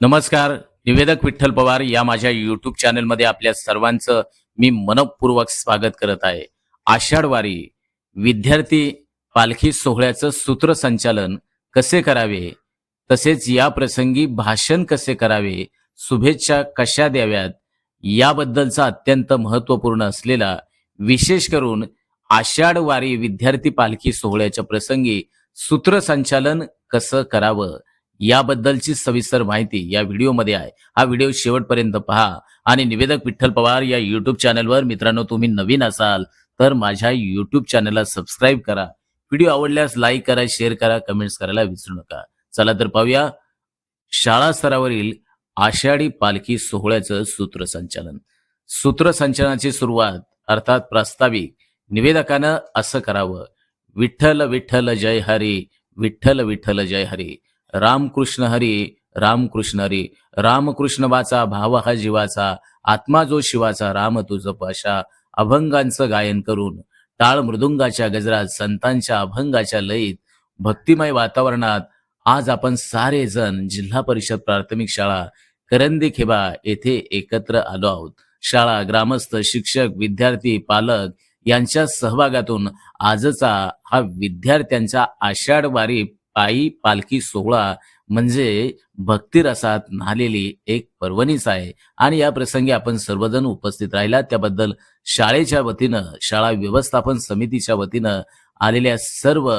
नमस्कार निवेदक विठ्ठल पवार या माझ्या युट्यूब चॅनलमध्ये आपल्या सर्वांचं मी मनपूर्वक स्वागत करत आहे. आषाढवारी विद्यार्थी पालखी सोहळ्याचं सूत्रसंचालन कसे करावे? तसेच या प्रसंगी भाषण कसे करावे? शुभेच्छा कशा द्याव्यात? याबद्दलचा अत्यंत महत्त्वपूर्ण असलेला विशेष करून आषाढवारी विद्यार्थी पालखी सोहळ्याच्या प्रसंगी सूत्रसंचालन कसं करावं? याबद्दलची सविस्तर माहिती या व्हिडिओमध्ये आहे. हा व्हिडिओ शेवटपर्यंत पहा आणि निवेदक विठ्ठल पवार या युट्यूब चॅनलवर मित्रांनो तुम्ही नवीन असाल तर माझ्या युट्यूब चॅनलला सबस्क्राईब करा. व्हिडिओ आवडल्यास लाईक करा शेअर करा कमेंट्स करायला विसरू नका. चला तर पाहूया. शाळा स्तरावरील आषाढी पालखी सोहळ्याचं सूत्रसंचालन. सूत्रसंचालनाची सुरुवात अर्थात प्रास्ताविक निवेदकानं असं करावं. विठ्ठल विठ्ठल जय हरी विठ्ठल विठ्ठल जय हरी. रामकृष्ण हरी रामकृष्ण हरी रामकृष्ण वाचा भाव हा जीवाचा आत्मा जो शिवाचा राम तुझ पाशा. अभंगांचं गायन करून टाळ मृदुंगाच्या गजरात संतांच्या अभंगाच्या लयीत भक्तिमय वातावरणात आज आपण सारे जण जिल्हा परिषद प्राथमिक शाळा करंदी खेबा येथे एकत्र आलो आहोत. शाळा ग्रामस्थ शिक्षक विद्यार्थी पालक यांच्या सहभागातून आजचा हा विद्यार्थ्यांचा आषाढवारी पायी पालखी सोहळा म्हणजे भक्तिरसात न्हालेली एक पर्वणीच आहे. आणि या प्रसंगी आपण सर्वजण उपस्थित राहिला. त्याबद्दल शाळेच्या वतीनं शाळा व्यवस्थापन समितीच्या वतीनं आलेल्या सर्व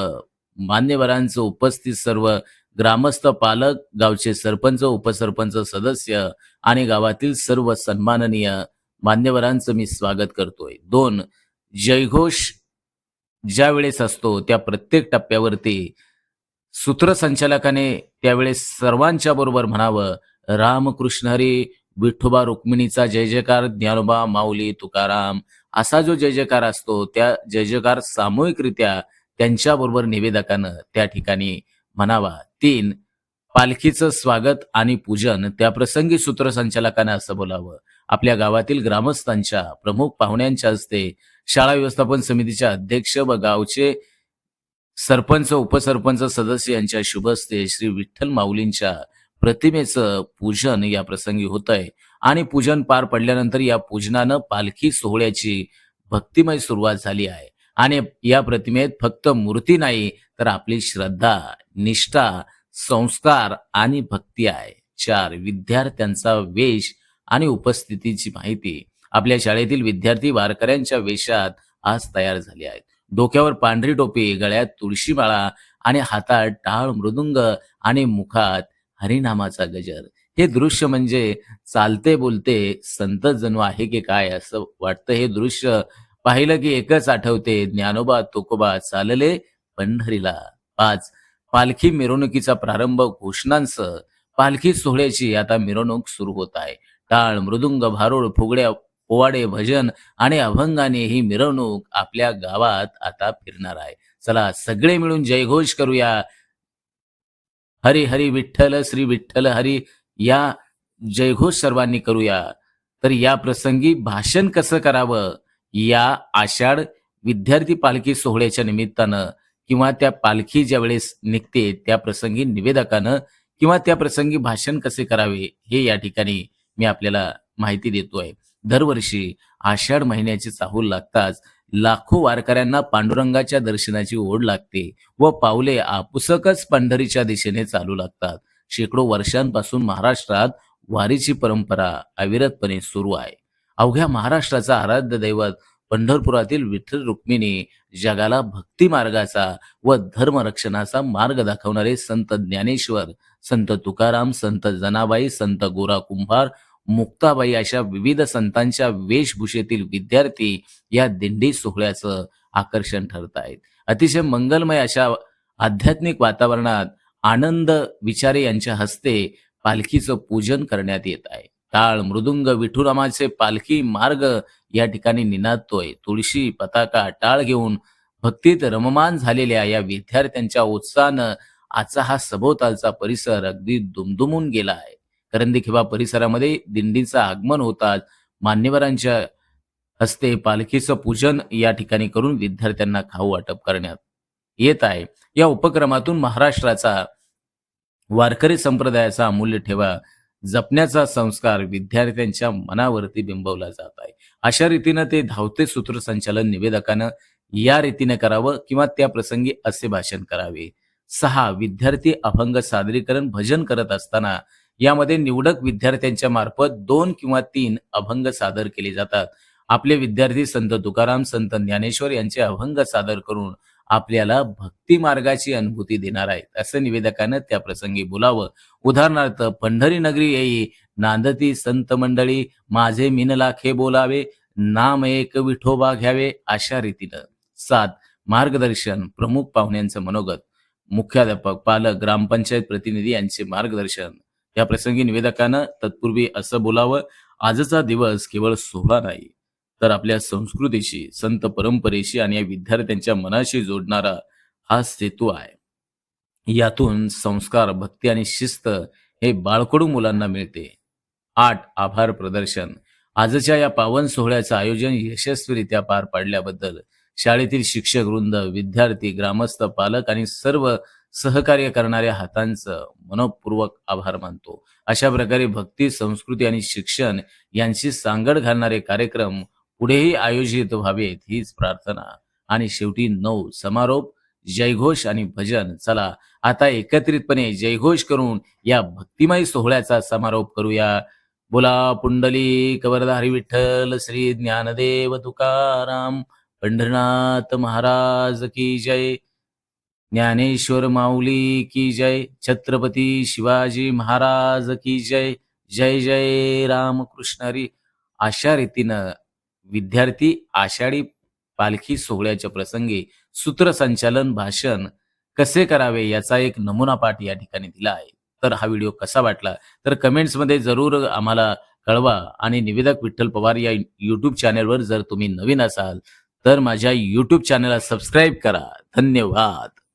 मान्यवरांचं उपस्थित सर्व ग्रामस्थ पालक गावचे सरपंच उपसरपंच सदस्य आणि गावातील सर्व सन्माननीय मान्यवरांचं मी स्वागत करतोय. दोन जयघोष ज्या वेळेस असतो त्या प्रत्येक टप्प्यावरती सूत्रसंचालकाने त्यावेळेस सर्वांच्या बरोबर म्हणावं रामकृष्ण हरी विठोबा रुक्मिणीचा जय जयकार ज्ञानोबा माऊली तुकाराम असा जो जय जयकार असतो त्या जय जयकार सामूहिकरित्या त्यांच्याबरोबर निवेदकानं त्या ठिकाणी म्हणावा. तीन पालखीचं स्वागत आणि पूजन त्या प्रसंगी सूत्रसंचालकाने असं बोलावं. आपल्या गावातील ग्रामस्थांच्या प्रमुख पाहुण्यांच्या हस्ते शाळा व्यवस्थापन समितीच्या अध्यक्ष व गावचे सरपंच उपसरपंच सदस्य यांच्या शुभ हस्ते श्री विठ्ठल माऊलींच्या प्रतिमेचं पूजन या प्रसंगी होत आहे आणि पूजन पार पडल्यानंतर या पूजनानं पालखी सोहळ्याची भक्तिमय सुरुवात झाली आहे. आणि या प्रतिमेत फक्त मूर्ती नाही तर आपली श्रद्धा निष्ठा संस्कार आणि भक्ती आहे. चार विद्यार्थ्यांचा वेश आणि उपस्थितीची माहिती आपल्या शाळेतील विद्यार्थी वारकऱ्यांच्या वेशात आज तयार झाले आहेत. डोक्यावर पांढरी टोपी गळ्यात तुळशी माळा आणि हातात टाळ मृदुंग आणि मुखात हरिनामाचा गजर. हे दृश्य म्हणजे चालते बोलते संत जणू आहे की काय असं वाटतं हे दृश्य. पाहिलं की एकच आठवते ज्ञानोबा तुकोबा चालले पंढरीला. पाच पालखी मिरवणुकीचा प्रारंभ घोषणांसह. पालखी सोहळ्याची आता मिरवणूक सुरू होत आहे. टाळ मृदुंग भारूड फुगड्या पोवाडे भजन आणि अभंगाने ही मिरवणूक आपल्या गावात आता फिरणार आहे. चला सगळे मिळून जयघोष करूया. हरी हरी विठ्ठल श्री विठ्ठल हरी या जयघोष सर्वांनी करूया. तर या प्रसंगी भाषण कसं करावं? या आषाढ विद्यार्थी पालखी सोहळ्याच्या निमित्तानं किंवा त्या पालखी ज्या वेळेस निघते त्या प्रसंगी निवेदकानं किंवा त्या प्रसंगी भाषण कसे करावे हे या ठिकाणी मी आपल्याला माहिती देतोय. दरवर्षी आषाढ महिन्याची चाहूल लागताच लाखो वारकऱ्यांना पांडुरंगाच्या दर्शनाची ओढ लागते व पावले आपुसकच पंढरीच्या दिशेने चालू लागतात. शेकडो वर्षांपासून महाराष्ट्रात वारीची परंपरा अविरतपणे सुरू आहे. अवघ्या महाराष्ट्राचा आराध्य दैवत पंढरपुरातील विठ्ठल रुक्मिणी जगाला भक्ती मार्गाचा व धर्मरक्षणाचा मार्ग दाखवणारे संत ज्ञानेश्वर संत तुकाराम संत जनाबाई संत गोरा कुंभार मुक्ताबाई अशा विविध संतांच्या वेशभूषेतील विद्यार्थी या दिंडी सोहळ्याचं आकर्षण ठरत आहेत. अतिशय मंगलमय अशा आध्यात्मिक वातावरणात आनंद विचारे यांच्या हस्ते पालखीचं पूजन करण्यात येत आहे. टाळ मृदुंग विठुरामाचे पालखी मार्ग या ठिकाणी निनादतोय. तुळशी पताका टाळ घेऊन भक्तीत रममान झालेल्या या विद्यार्थ्यांच्या उत्साहानं आजचा हा सभोवतालचा परिसर अगदी दुमदुमून गेला आहे. करंदी खेबा परिसरामध्ये दिंडीचं आगमन होताच. मान्यवरांच्या हस्ते पालखीचं पूजन या ठिकाणी करून विद्यार्थ्यांना खाऊ वाटप करण्यात येत आहे. या उपक्रमातून महाराष्ट्राचा वारकरी संप्रदायाचा अमूल्य ठेवा जपण्याचा संस्कार विद्यार्थ्यांच्या मनावरती बिंबवला जात आहे. अशा रीतीनं ते धावते सूत्रसंचालन निवेदकानं या रीतीने करावं किंवा त्या प्रसंगी असे भाषण करावे. सहा विद्यार्थी अभंग सादरीकरण भजन करत असताना यामध्ये निवडक विद्यार्थ्यांच्या मार्फत दोन किंवा तीन अभंग सादर केले जातात. आपले विद्यार्थी संत तुकाराम संत ज्ञानेश्वर यांचे अभंग सादर करून आपल्याला भक्ती मार्गाची अनुभूती देणार आहेत असं निवेदकानं त्या प्रसंगी बोलावं. उदाहरणार्थ पंढरी नगरी येई नांदती संत मंडळी माझे मिनलाखे बोलावे नाम एक विठोबा घ्यावे अशा रीतीनं. सात मार्गदर्शन प्रमुख पाहुण्यांचं मनोगत. मुख्याध्यापक पालक ग्रामपंचायत प्रतिनिधी यांचे मार्गदर्शन. या प्रसंगी निवेदकानं तत्पूर्वी असं बोलावं आजचा दिवस केवळ सोहळा नाही तर आपल्या संस्कृतीशी संत परंपरेशी आणि या विद्यार्थ्यांच्या मनाशी जोडणारा हा सेतू आहे. यातून संस्कार भक्ती आणि शिस्त हे बाळकडू मुलांना मिळते. आठ आभार प्रदर्शन. आजच्या या पावन सोहळ्याचं आयोजन यशस्वीरित्या पार पाडल्याबद्दल शाळेतील शिक्षक वृंद विद्यार्थी ग्रामस्थ पालक आणि सर्व सहकार्य करणाऱ्या हातांचं मनपूर्वक आभार मानतो. अशा प्रकारे भक्ती संस्कृती आणि शिक्षण यांची सांगड घालणारे कार्यक्रम पुढेही आयोजित व्हावेत हीच प्रार्थना. आणि शेवटी नऊ समारोप जयघोष आणि भजन. चला आता एकत्रितपणे जयघोष करून या भक्तिमय सोहळ्याचा समारोप करूया. बोला पुंडली कवरधारी विठ्ठल श्री ज्ञानदेव तुकाराम पंढरनाथ महाराज की जय. ज्ञानेश्वर माऊली की जय छत्रपती शिवाजी महाराज की जय जय जय रामकृष्ण हरी. अशा रीतीनं विद्यार्थी आषाढी पालखी सोहळ्याच्या प्रसंगी सूत्रसंचालन भाषण कसे करावे याचा एक नमुना पाठ या ठिकाणी दिला आहे. तर हा व्हिडिओ कसा वाटला? तर कमेंट्समध्ये जरूर आम्हाला कळवा आणि निवेदक विठ्ठल पवार या युट्यूब चॅनेलवर जर तुम्ही नवीन असाल तर माझ्या युट्यूब चॅनेलला सबस्क्राईब करा. धन्यवाद.